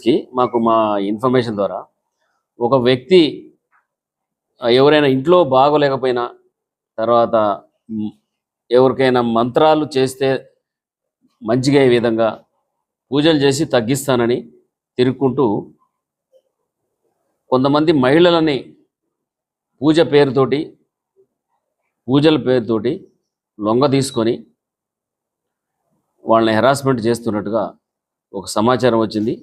విజిలెన్స్కి మాకు మా ఇన్ఫర్మేషన్ ద్వారా ఒక వ్యక్తి ఎవరైనా ఇంట్లో బాగోలేకపోయినా తర్వాత ఎవరికైనా మంత్రాలు చేస్తే మంచిగా అయ్యే విధంగా పూజలు చేసి తగ్గిస్తానని తిరుక్కుంటూ కొంతమంది మహిళలని పూజ పేరుతోటి పూజల పేరుతోటి లొంగ తీసుకొని వాళ్ళని హెరాస్మెంట్ చేస్తున్నట్టుగా ఒక సమాచారం వచ్చింది.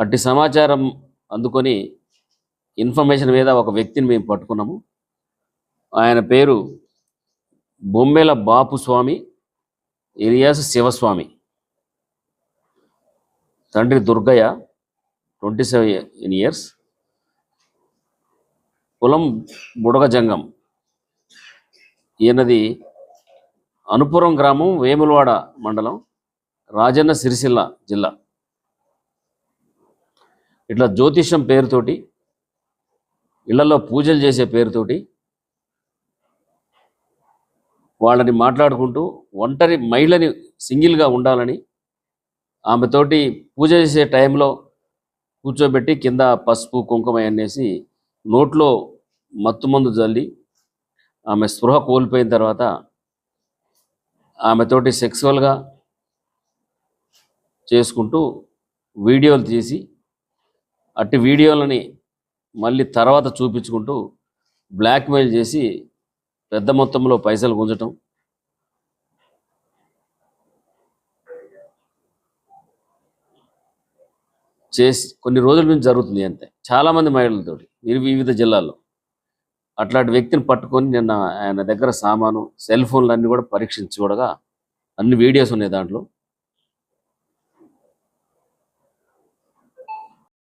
అట్టి సమాచారం అందుకొని ఇన్ఫర్మేషన్ మీద ఒక వ్యక్తిని మేము పట్టుకున్నాము. ఆయన పేరు బొమ్మెల బాపు స్వామి ఇలియాస్ శివస్వామి. తండ్రి దుర్గయ్య ట్వంటీ సెవెన్ ఇయర్స్. కులం బుడగజంగం. ఈయనది అనుపురం గ్రామం వేములవాడ మండలం రాజన్న సిరిసిల్ల జిల్లా. ఇట్లా జ్యోతిష్యం పేరుతోటి ఇళ్ళలో పూజలు చేసే పేరుతోటి వాళ్ళని మాట్లాడుకుంటూ ఒంటరి మహిళని సింగిల్గా ఉండాలని ఆమెతోటి పూజ చేసే టైంలో కూర్చోబెట్టి కింద పసుపు కుంకుమ అనేసి నోట్లో మత్తుమందు జల్లి ఆమె స్పృహ కోల్పోయిన తర్వాత ఆమెతోటి సెక్సువల్గా చేసుకుంటూ వీడియోలు తీసి అట్టి వీడియోలని మళ్ళీ తర్వాత చూపించుకుంటూ బ్లాక్మెయిల్ చేసి పెద్ద మొత్తంలో పైసలు గుంజటం. చేసి కొన్ని రోజుల నుంచి జరుగుతుంది అంతే. చాలామంది మహిళలతోటి వివిధ జిల్లాల్లో. అట్లాంటి వ్యక్తిని పట్టుకొని నిన్న ఆయన దగ్గర సామాను సెల్ ఫోన్లు అన్నీ కూడా పరీక్షించి చూడగా అన్ని వీడియోస్ ఉన్నాయి దాంట్లో.